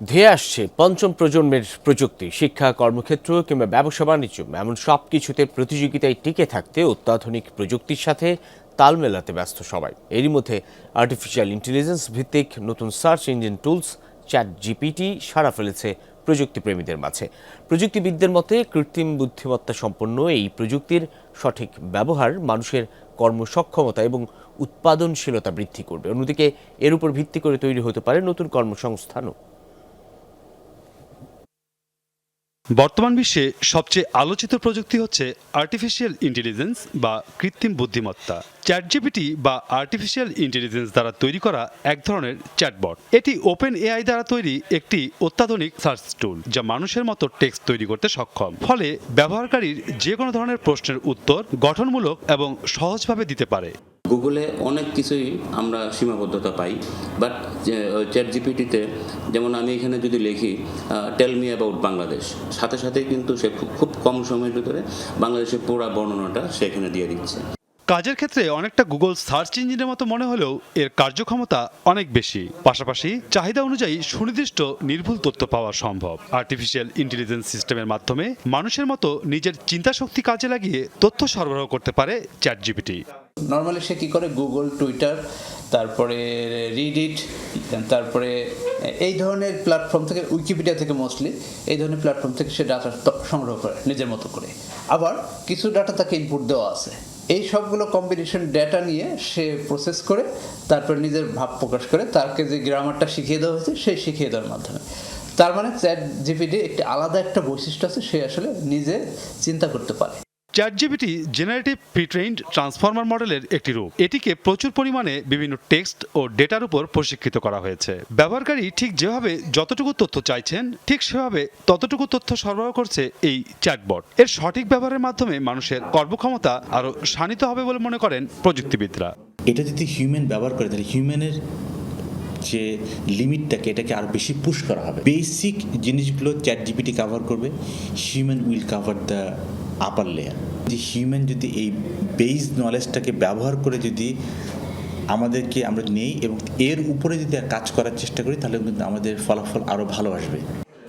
ধেয়ে আসছে পঞ্চম প্রজন্মের প্রযুক্তি, শিক্ষা, কর্মক্ষেত্র কিংবা ব্যবসা বাণিজ্য। এমন সব কিছুতে প্রতিযোগিতায় টিকে থাকতে অত্যাধুনিক প্রযুক্তির সাথে তাল মেলাতে ব্যস্ত সবাই। এরই মধ্যে আর্টিফিশিয়াল ইন্টেলিজেন্স ভিত্তিক নতুন search engine tools chat GPT সারা ফেলেছে প্রযুক্তিপ্রেমীদের মাঝে। প্রযুক্তিবিদদের মতে, কৃত্রিম বুদ্ধিমত্তা সম্পন্ন এই প্রযুক্তির সঠিক ব্যবহার মানুষের কর্মসক্ষমতা এবং উৎপাদনশীলতা বৃদ্ধি করবে। অন্যদিকে, এর উপর ভিত্তি করে তৈরি হতে পারে নতুন কর্মসংস্থানও। বর্তমান বিশ্বে সবচেয়ে আলোচিত প্রযুক্তি হচ্ছে আর্টিফিশিয়াল ইন্টেলিজেন্স বা কৃত্রিম বুদ্ধিমত্তা। চ্যাটজিপিটি বা আর্টিফিশিয়াল ইন্টেলিজেন্স দ্বারা তৈরি করা এক ধরনের চ্যাটবট এটি ওপেন এআই দ্বারা তৈরি একটি অত্যাধুনিক সার্চ টুল যা মানুষের মতো টেক্সট তৈরি করতে সক্ষম। ফলে ব্যবহারকারীর যে কোনো ধরনের প্রশ্নের উত্তর গঠনমূলক এবং সহজভাবে দিতে পারে। গুগলে অনেক কিছুই আমরা সীমাবদ্ধতা পাই বাট চ্যাট জিপিটিতে যেমন আমি এখানে যদি লিখি টেল মি অ্যাবাউট বাংলাদেশ সাথে সাথে কিন্তু সে খুব কম সময়ের ভিতরে বাংলাদেশের পুরো বর্ণনাটা সে এখানে দিয়ে দিচ্ছে। কাজের ক্ষেত্রে অনেকটা গুগল সার্চ ইঞ্জিনের মতো মনে হলেও এর কার্যক্ষমতা অনেক বেশি। পাশাপাশি চাহিদা অনুযায়ী সুনির্দিষ্ট নির্ভুল তথ্য পাওয়া সম্ভব। আর্টিফিশিয়াল ইন্টেলিজেন্স সিস্টেমের মাধ্যমে মানুষের মতো নিজের চিন্তাশক্তি কাজে লাগিয়ে তথ্য সরবরাহ করতে পারে চ্যাট জিপিটি নর্মালি সে কী করে? গুগল টুইটার তারপরে রিডিট তারপরে এই ধরনের প্ল্যাটফর্ম থেকে উইকিপিডিয়া থেকে মোস্টলি এই ধরনের প্ল্যাটফর্ম থেকে সে ডাটা সংগ্রহ করে, নিজের মতো করে। আবার কিছু ডাটা তাকে ইনপুট দেওয়া আছে। এই সবগুলো কম্বিনেশন ডেটা নিয়ে সে প্রসেস করে, তারপর নিজের ভাব প্রকাশ করে তাকে যে গ্রামারটা শিখিয়ে দেওয়া হয়েছে, সেই শিখিয়ে দেওয়ার মাধ্যমে। তার মানে চ্যাট জিপিডি একটি আলাদা একটা বৈশিষ্ট্য আছে, সে আসলে নিজে চিন্তা করতে পারে। Chat GPT generative pretrained transformer মডেলের একটি রূপ। এটিকে প্রচুর পরিমাণে বিভিন্ন টেক্সট ও ডেটার উপর প্রশিক্ষিত করা হয়েছে। ব্যবহারকারী ঠিক যেভাবে যতটুকু তথ্য চাইছেন, ঠিক সেভাবে ততটুকু তথ্য সরবরাহ করছে এই চ্যাটবট এর সঠিক ব্যবহারের মাধ্যমে মানুষের কর্মক্ষমতা আরও শানিত হবে বলে মনে করেন প্রযুক্তিবিদরা। এটা যদি হিউম্যান ব্যবহার করে, তাহলে হিউম্যানের যে লিমিটটাকে এটাকে আরও বেশি পুশ করা হবে। বেসিক জিনিসগুলো চ্যাট জিপিটি কাভার করবে। Human will cover the upper layer যে হিউম্যান যদি এই বেস নলেজটাকে ব্যবহার করে যদি আমাদেরকে আমরা নেই এবং এর উপরে যদি আর কাজ করার চেষ্টা করি তাহলে কিন্তু আমাদের ফলাফল আরও ভালো আসবে।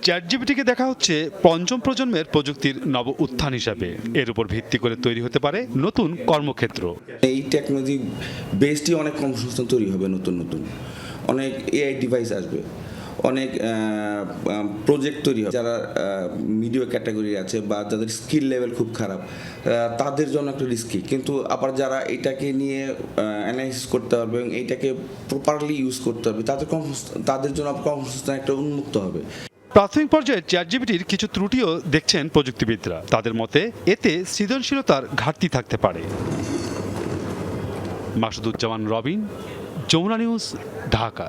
চ্যাট জিপিটিকে দেখা হচ্ছে পঞ্চম প্রজন্মের প্রযুক্তির নব উত্থান হিসাবে। এর উপর ভিত্তি করে তৈরি হতে পারে নতুন কর্মক্ষেত্র। এই টেকনোলজি বেসটি অনেক কর্মসংস্থান তৈরি হবে নতুন নতুন। অনেক এআই ডিভাইস আসবে। অনেক প্রজেক্ট তৈরি হবে যারা মিডিও ক্যাটাগরি আছে বা যাদের স্কিল লেভেল খুব খারাপ তাদের জন্য একটা রিস্কি কিন্তু আবার যারা এটাকে নিয়ে অ্যানালাইসিস করতে পারবে এবং এইটাকে প্রপারলি ইউজ করতে হবে তাদের কর্মসংস্থান তাদের জন্য কর্মসংস্থান একটা উন্মুক্ত হবে। প্রাথমিক পর্যায়ে চ্যাট জিপিটির কিছু ত্রুটিও দেখছেন প্রযুক্তিবিদরা। তাদের মতে, এতে সৃজনশীলতার ঘাটতি থাকতে পারে। মাসুদুজ্জামান রবিন, যমুনা নিউজ, ঢাকা।